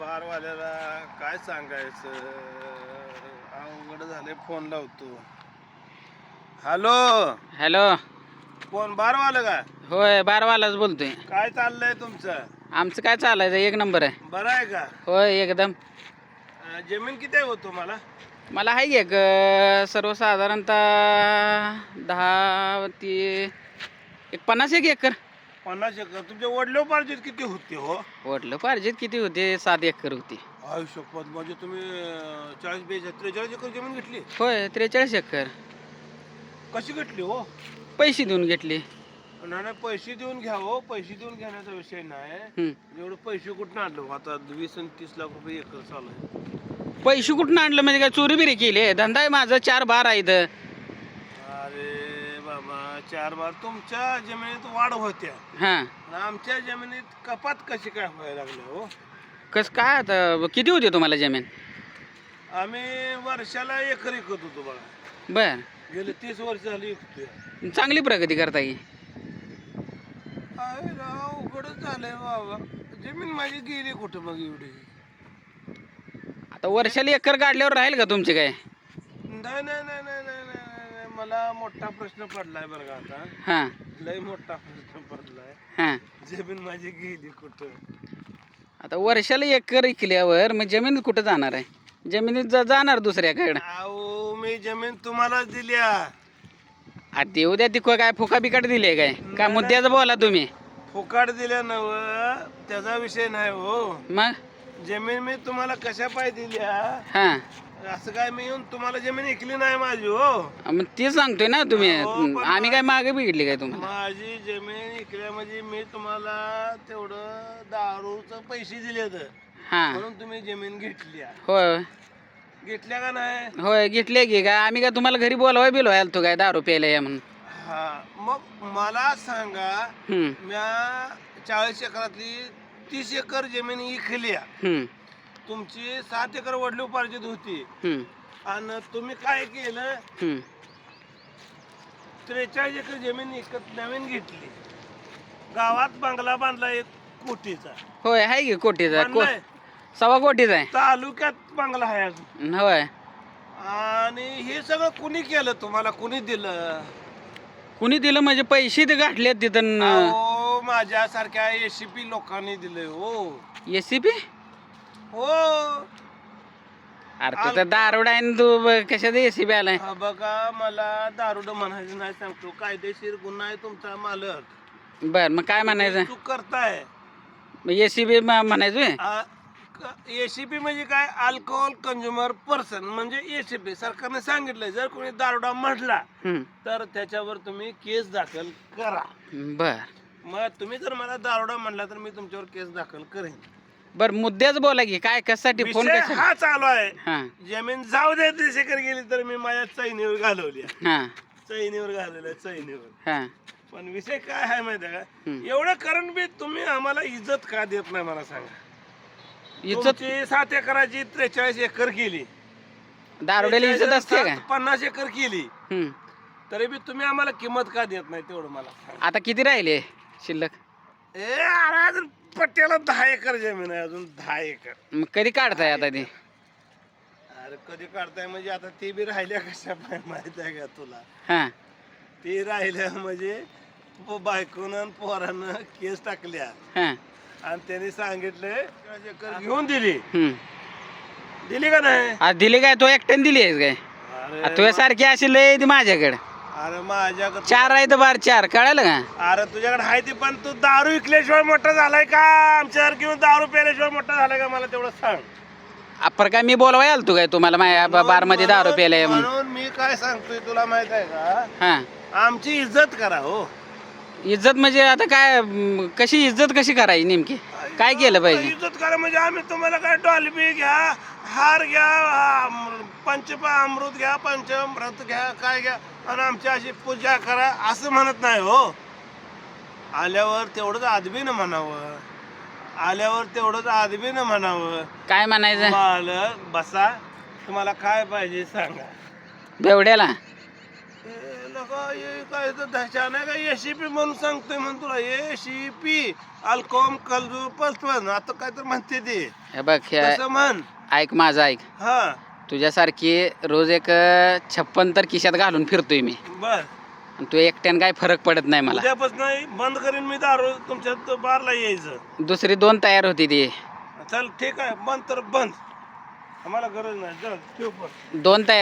बारवाल्याला काय सांगायचं? अवघड झाले फोन लावतो. हॅलो? हॅलो? कोण बारवालं का? होय बारवालाच बोलतोय. काय चाललंय तुमचं? आमचं काय चालायचं? एक नंबर आहे. बरं आहे का? होय एकदम. अं, जमीन किती आहे हो तुम्हाला? मला आहे की एक अं, सर्वसाधारणतः दहा ती एक पन्नास एक एकर. पन्नास एकर. तुमच्या वडिलोपार्जित किती होते हो? वडलं पाहिजे किती होते? सात एकर होती. आयुष्यपद म्हणजे तुम्ही अं, चाळीस बेचाळीस त्रेचाळीस एकर जमीन घेतली? होय त्रेचाळीस एकर. कशी घेतली हो? पैसे देऊन घेतली. नाही नाही, पैसे देऊन घ्या हो. पैसे देऊन घेण्याचा विषय नाही. एवढं पैसे कुठून आणलो आता वीस आणि तीस लाख रुपये एकर चालू आहे. पैसे कुठून आणलं? म्हणजे काय चोरी बिरी केली धंदा आहे माझा चार बार आहे इथं चार बार. तुमच्या जमिनीत वाढ होत्या. हां. आणि आमच्या जमिनीत कपात कशी काय व्हायला लागली हो? कस काय आता? किती होती तुम्हाला जमीन? आम्ही वर्षाला एकर विकत होतो बघा. बर. गेले तीस वर्ष झाली विकतोय. चांगली प्रगती करता की अरे राव उघडच झालंय बाबा. जमीन माझी गेली कुठं मग एवढी? आता वर्षाला एकर काढल्यावर राहील का तुमचे काय? नाही नाही नाही नाही नाही, नाही. मला मोठा प्रश्न पडलाय बरं का आता. हां. लय मोठा प्रश्न पडलाय. हां. जमीन माझी गेली कुठं? आता वर्षाला एकर विकल्यावर मग जमीन कुठं जाणार आहे? जमिनीत जा जाणार दुसऱ्याकडं. अहो मी जमीन तुम्हालाच दिल्या. आ देऊ द्या तिकडं काय फुका बिकाट दिले काय? काय मुद्द्याचं बोला तुम्ही. फुकाट दिल्या नव त्याचा विषय नाही हो. मग? जमीन मी तुम्हाला कशा पाय दिल्या? हां. असं काय मी येऊन तुम्हाला जमीन ऐकली नाही माझी हो. मग ते सांगतोय ना तुम्ही. हो, आम्ही काय मागे बिघडली काय तुम्हाला? माझी जमीन ऐकल्या म्हणजे मी तुम्हाला तेवढं दारूचं पैसे दिले तर हां. म्हणून तुम्ही जमीन घेतल्या. होय. घेतल्या का नाही? होय घेतले की. काय आम्ही काय तुम्हाला घरी बोलवाय बिलवाय आलतो काय? दारू प्यायला या म्हणून. हा मग मला सांगा हम्म, म्या चाळीस एकरातली तीस एकर जमीन इकल्या हम्म, तुमची सात एकर वडली उपार्जित होती. आणि तुम्ही काय केलं. त्रेचाळीस एकर जमीन विकत नवीन घेतली. गावात बंगला बांधला एक कोटीचा. होय आहे की कोटीचा. को बांधलाय. सव्वा कोटीचा आहे. तालुक्यात बंगला आहे अजून. होय. आणि हे सगळं कुणी केलं तुम्हाला? कुणी दिलं? कुणी दिलं? म्हणजे पैसे ते गाठले तिथं अहो माझ्यासारख्या एसीपी लोकांनी दिले हो. एस सी पी हो. अरे तू तर दारोडा आहे न तू ब- कशात एस आलाय. हा बघा मला दारुड म्हणायचं नाही सांगतो. कायदेशीर गुन्हा आहे तुमचा मालक. बर मग काय म्हणायचं? चूक करताय. एस सी बी म्हणायचं होय? एसीपी म्हणजे काय? अल्कोहोल कंझ्युमर पर्सन म्हणजे एसीपी सरकारने सांगितलंय जर कोणी दारुडा म्हटला हम्म, तर त्याच्यावर तुम्ही केस दाखल करा. बर. मग तुम्ही जर मला दारुडा म्हणला तर मी तुमच्यावर केस दाखल करेन. बर मुद्द्याच बोला की काय कशासाठी फोन विषय कशा हा चालू आहे. हा. जमीन जाऊ दे तीस एकर गेली तर मी माझ्या चैनीवर घालवली हा. चैनीवर घालवल्या चैनीवर. हा. पण विषय काय आहे माहिती आहे का? हम्म. एवढं कारण बी तुम्ही आम्हाला इज्जत का देत नाही मला सांगा. इज्जत? तुमची सात एकराची त्रेचाळीस एकर केली. दारोड्याला इज्जत असते का? पन्नास एकर केली. हम्म. तरी बी तुम्ही आम्हाला किंमत का देत नाही तेवढं मला सांगा. आता किती राहिले शिल्लक? ए अरे अजून पट्ट्याला दहा एकर जमीन आहे अजून दहा एकर. मग कधी काढताय आता ते? अरे कधी काढताय? म्हणजे आता ती बी राहिल्या कशा पाय माहीत आहे का तुला? हा. ती राहिल्या म्हणजे प- बायकोनं आणि पोरानं केस टाकल्या. हा. आणि त्यांनी सांगितले एकर घेऊन दिली. हम्म. दिली का नाही? आज दिली काय? तो एकट्याने दिली आहेस काय? तुझ्यासारखी अशी लय ती माझ्याकडे. अरे माझ्याकडे चार आहे तर बार चार कळालं का? अरे तुझ्याकडे आहे ती पण तू दारू विकल्याशिवाय मोठा झालाय का? आमच्यावर किंवा दारू प्यायल्याशिवाय मोठा झालाय का मला तेवढं सांग. अप्पर काय मी बोलवाय आलतो काय तुम्हाला? माझ्या बारमध्ये दारू म्हणून- प्यायला म्हणून. म्हणून मी काय सांगतोय तुला माहीत आहे का? हा. आमची इज्जत करा हो. इज्जत म्हणजे आता काय म, कशी इज्जत कशी करायची नेमकी? काय केलं पाहिजे? इज्जत करा म्हणजे आम्ही तुम्हाला काय डॉल्बी घ्या हार घ्या पंचपा अमृत घ्या पंचामृत घ्या काय घ्या? आणि आमची अशी पूजा करा असं म्हणत नाही हो. आल्यावर तेवढंच आदबीनं म्हणावं. आल्यावर तेवढंच आदबीनं म्हणावं. काय म्हणायचं? मालक बसा. तुम्हाला काय पाहिजे सांगा. बेवड्याला? ए, नका हे काय तर दशा नाही का? एसीपी म्हणून सांगतोय म्हण तुला. एसीपी अल्कोम कलजू पलपन आता काय तर म्हणते ते. हे बघ हे तसं म्हण. ऐक माझं ऐक. हा. तुझ्यासारखी रोज एक छप्पन तर खिशात घालून फिरतोय मी. बर. आणि तू एकट्यानं काय फरक पडत नाही मला. उद्यापासून बंद करीन मी दारू तुमच्या बारला यायचं. दुसरी दोन तयार होती ती. चल ठीक आहे बंद तर बंद. आम्हाला गरज नाही चल ठेव पण. दोन तयार